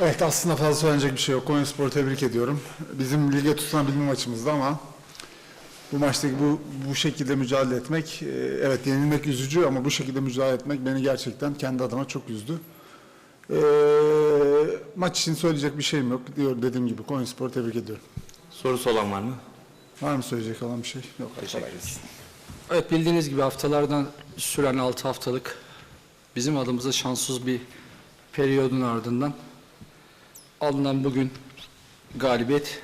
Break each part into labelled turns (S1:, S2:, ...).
S1: Evet aslında fazla söylenecek bir şey yok. Konyaspor'u tebrik ediyorum. Bizim lige tutunabilme maçımızdı ama bu maçtaki bu bu şekilde mücadele etmek, e, evet yenilmek üzücü ama bu şekilde mücadele etmek beni gerçekten kendi adıma çok üzdü. E, maç için söyleyecek bir şeyim yok. Diyor dediğim gibi Konyaspor'u tebrik ediyorum.
S2: Sorusu olan var mı?
S1: Var mı söyleyecek olan bir şey? Yok.
S2: Teşekkür ederiz.
S3: Evet bildiğiniz gibi haftalardan süren 6 haftalık bizim adımıza şanssız bir periyodun ardından alınan bugün galibiyet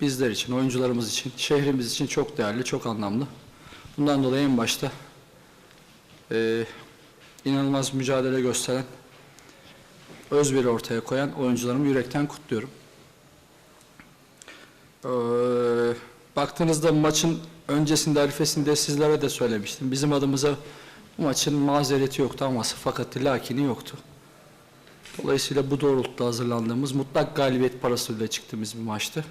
S3: bizler için, oyuncularımız için, şehrimiz için çok değerli, çok anlamlı. Bundan dolayı en başta eee, inanılmaz mücadele gösteren, özveri ortaya koyan oyuncularımı yürekten kutluyorum. Ee, baktığınızda maçın öncesinde arifesinde sizlere de söylemiştim. Bizim adımıza bu maçın mazereti yoktu ama fakat lakini yoktu. Dolayısıyla bu doğrultuda hazırlandığımız mutlak galibiyet parasıyla çıktığımız bir maçtı.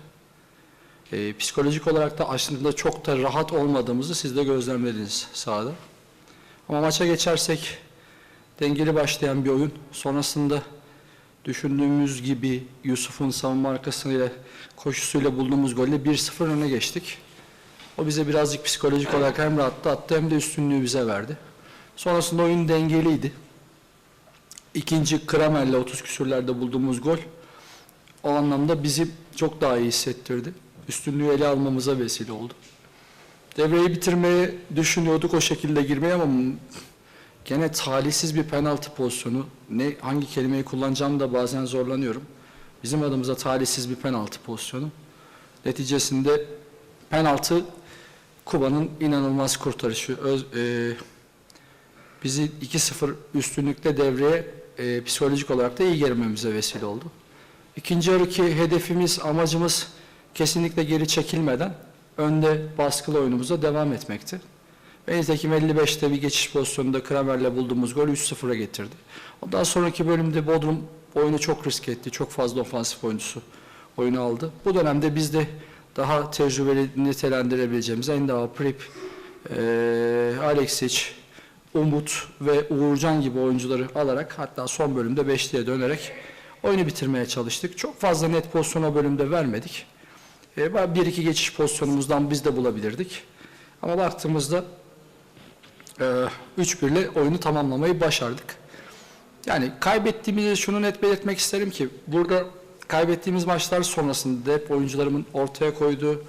S3: Ee, psikolojik olarak da aslında çok da rahat olmadığımızı siz de gözlemlediniz sahada. Ama maça geçersek dengeli başlayan bir oyun. Sonrasında düşündüğümüz gibi Yusuf'un savunma arkasıyla koşusuyla bulduğumuz golle 1-0 öne geçtik. O bize birazcık psikolojik olarak hem rahatlattı hem de üstünlüğü bize verdi. Sonrasında oyun dengeliydi. İkinci Kramer'le 30 küsürlerde bulduğumuz gol o anlamda bizi çok daha iyi hissettirdi. Üstünlüğü ele almamıza vesile oldu. Devreyi bitirmeyi düşünüyorduk o şekilde girmeye ama Gene talihsiz bir penaltı pozisyonu. Ne hangi kelimeyi kullanacağım da bazen zorlanıyorum. Bizim adımıza talihsiz bir penaltı pozisyonu. Neticesinde penaltı Kuba'nın inanılmaz kurtarışı. Öz, e, bizi 2-0 üstünlükte devreye e, psikolojik olarak da iyi girmemize vesile oldu. İkinci yarıki hedefimiz, amacımız kesinlikle geri çekilmeden önde baskılı oyunumuza devam etmekti. Ve nitekim 55'te bir geçiş pozisyonunda Kramer'le bulduğumuz gol 3-0'a getirdi. Ondan sonraki bölümde Bodrum oyunu çok risk etti. Çok fazla ofansif oyuncusu oyunu aldı. Bu dönemde biz de daha tecrübeli nitelendirebileceğimiz Endava, Prip, eee Alexic, Umut ve Uğurcan gibi oyuncuları alarak hatta son bölümde beşliğe dönerek oyunu bitirmeye çalıştık. Çok fazla net pozisyona bölümde vermedik. E, bir iki geçiş pozisyonumuzdan biz de bulabilirdik. Ama baktığımızda e, 3-1 ile oyunu tamamlamayı başardık. Yani kaybettiğimizi şunu net belirtmek isterim ki burada kaybettiğimiz maçlar sonrasında hep oyuncularımın ortaya koyduğu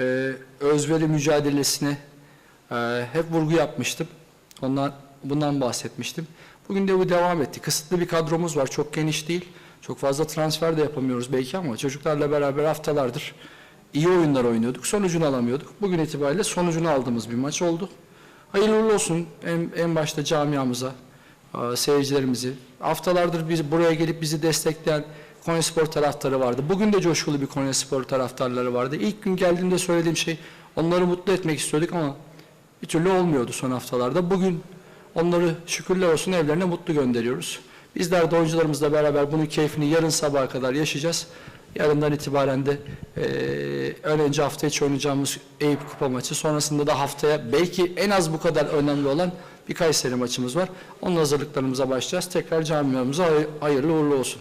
S3: e, özveri mücadelesine e, hep vurgu yapmıştım. Ondan bundan bahsetmiştim. Bugün de bu devam etti. Kısıtlı bir kadromuz var. Çok geniş değil. Çok fazla transfer de yapamıyoruz belki ama çocuklarla beraber haftalardır iyi oyunlar oynuyorduk. Sonucunu alamıyorduk. Bugün itibariyle sonucunu aldığımız bir maç oldu. Hayırlı olsun en, en başta camiamıza, seyircilerimizi. Haftalardır biz buraya gelip bizi destekleyen Konyaspor taraftarı vardı. Bugün de coşkulu bir Konyaspor taraftarları vardı. İlk gün geldiğimde söylediğim şey onları mutlu etmek istiyorduk ama bir türlü olmuyordu son haftalarda. Bugün onları şükürler olsun evlerine mutlu gönderiyoruz. Bizler de oyuncularımızla beraber bunun keyfini yarın sabaha kadar yaşayacağız. Yarından itibaren de ön önce hafta içi oynayacağımız Eyüp Kupa maçı. Sonrasında da haftaya belki en az bu kadar önemli olan bir Kayseri maçımız var. Onun hazırlıklarımıza başlayacağız. Tekrar camiamıza hay- hayırlı uğurlu olsun.